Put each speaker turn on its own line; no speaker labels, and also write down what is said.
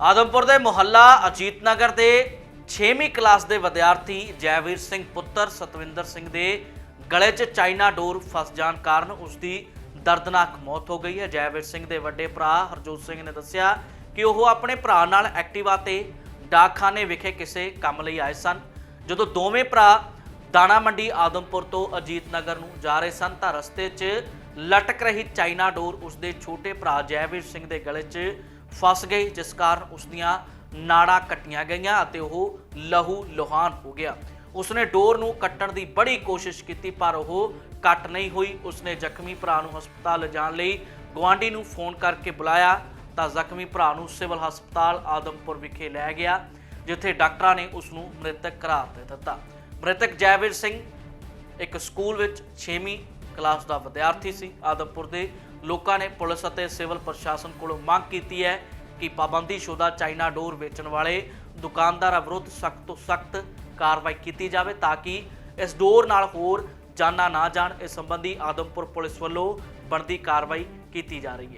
ਆਦਮਪੁਰ ਦੇ ਮੁਹੱਲਾ ਅਜੀਤ ਨਗਰ ਦੇ 6ਵੀਂ ਕਲਾਸ ਦੇ ਵਿਦਿਆਰਥੀ ਜੈਵੀਰ ਸਿੰਘ ਪੁੱਤਰ ਸਤਵਿੰਦਰ ਸਿੰਘ ਦੇ ਗਲੇ 'ਚ ਚਾਈਨਾ ਡੋਰ ਫਸ ਜਾਣ ਕਾਰਨ ਉਸ ਦੀ ਦਰਦਨਾਕ ਮੌਤ ਹੋ ਗਈ ਹੈ। ਜੈਵੀਰ ਸਿੰਘ ਦੇ ਵੱਡੇ ਭਰਾ ਹਰਜੋਤ ਸਿੰਘ ਨੇ ਦੱਸਿਆ ਕਿ ਉਹ ਆਪਣੇ ਭਰਾ ਨਾਲ ਐਕਟਿਵਾ ਤੇ ਡਾਕਖਾਨੇ ਵਿਖੇ ਕਿਸੇ ਕੰਮ ਲਈ ਆਏ ਸਨ। ਜਦੋਂ ਦੋਵੇਂ ਭਰਾ ਦਾਣਾ ਮੰਡੀ ਆਦਮਪੁਰ ਤੋਂ ਅਜੀਤ ਨਗਰ ਨੂੰ ਜਾ ਰਹੇ ਸਨ ਤਾਂ ਰਸਤੇ 'ਚ ਲਟਕ ਰਹੀ ਚਾਈਨਾ ਡੋਰ ਉਸਦੇ ਛੋਟੇ ਭਰਾ ਜੈਵੀਰ ਸਿੰਘ ਦੇ ਗਲੇ 'ਚ ਫਸ ਗਈ ਜਿਸ ਕਾਰਨ ਉਸ ਦੀਆਂ ਨਾੜਾਂ ਕੱਟੀਆਂ ਗਈਆਂ ਅਤੇ ਉਹ ਲਹੂ ਲੋਹਾਨ ਹੋ ਗਿਆ। ਉਸਨੇ ਡੋਰ ਨੂੰ ਕੱਟਣ ਦੀ ਬੜੀ ਕੋਸ਼ਿਸ਼ ਕੀਤੀ, ਪਰ ਉਹ ਕੱਟ ਨਹੀਂ ਹੋਈ। ਉਸਨੇ ਜ਼ਖਮੀ ਭਰਾ ਨੂੰ ਹਸਪਤਾਲ ਲਿਜਾਣ ਲਈ ਗੁਆਂਢੀ ਨੂੰ ਫੋਨ ਕਰਕੇ ਬੁਲਾਇਆ, ਤਾਂ ਜ਼ਖਮੀ ਭਰਾ ਨੂੰ ਸਿਵਲ ਹਸਪਤਾਲ ਆਦਮਪੁਰ ਵਿਖੇ ਲੈ ਗਿਆ, ਜਿੱਥੇ ਡਾਕਟਰਾਂ ਨੇ ਉਸ ਨੂੰ ਮ੍ਰਿਤਕ ਕਰਾਰ ਦੇ ਦਿੱਤਾ। ਮ੍ਰਿਤਕ ਜੈਵੀਰ ਸਿੰਘ ਇੱਕ ਸਕੂਲ ਵਿੱਚ 6ਵੀਂ ਕਲਾਸ ਦਾ ਵਿਦਿਆਰਥੀ ਸੀ। ਆਦਮਪੁਰ ਦੇ ਲੋਕਾਂ ਨੇ ਪੁਲਿਸ ਅਤੇ ਸਿਵਲ ਪ੍ਰਸ਼ਾਸਨ ਕੋਲੋਂ ਮੰਗ ਕੀਤੀ ਹੈ ਕਿ ਪਾਬੰਦੀਸ਼ੁਦਾ ਚਾਈਨਾ ਡੋਰ ਵੇਚਣ ਵਾਲੇ ਦੁਕਾਨਦਾਰਾਂ ਵਿਰੁੱਧ ਸਖਤ ਤੋਂ ਸਖਤ ਕਾਰਵਾਈ ਕੀਤੀ ਜਾਵੇ ਤਾਂ ਕਿ ਇਸ ਡੋਰ ਨਾਲ ਹੋਰ ਜਾਨਾਂ ਨਾ ਜਾਣ। ਇਸ ਸੰਬੰਧੀ ਆਦਮਪੁਰ ਪੁਲਿਸ ਵੱਲੋਂ ਬਣਦੀ ਕਾਰਵਾਈ ਕੀਤੀ ਜਾ ਰਹੀ ਹੈ।